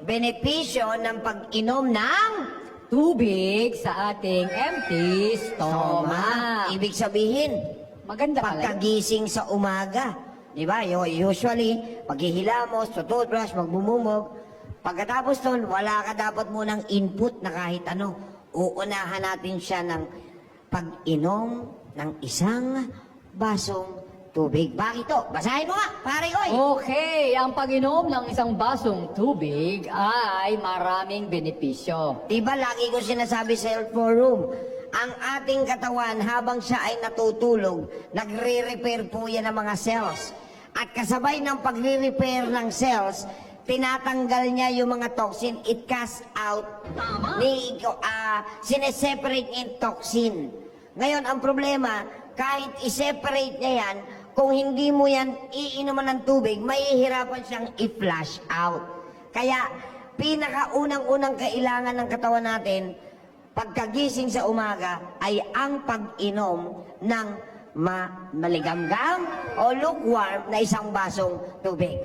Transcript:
benepisyo ng pag-inom ng Tubig sa ating empty toma. stomach. Ibig sabihin, Maganda pala. pagkagising sa umaga. Di ba? Yo- Usually, maghihilamos, tututbrush, magbumumog. Pagkatapos nun, wala ka dapat munang input na kahit ano. Uunahan natin siya ng pag-inom ng isang basong tubig. Bakit to? Basahin mo nga, pare koy! Okay, ang pag-inom ng isang basong tubig ay maraming benepisyo. Diba lagi ko sinasabi sa health forum, ang ating katawan habang siya ay natutulog, nagre-repair po yan ng mga cells. At kasabay ng pagre-repair ng cells, tinatanggal niya yung mga toxin, it casts out, ni, ah, sineseparate yung toxin. Ngayon, ang problema, kahit i-separate niya yan, kung hindi mo yan iinuman ng tubig, mahihirapan siyang i-flush out. Kaya, pinakaunang-unang kailangan ng katawan natin, pagkagising sa umaga, ay ang pag-inom ng ma maligamgam o lukewarm na isang basong tubig.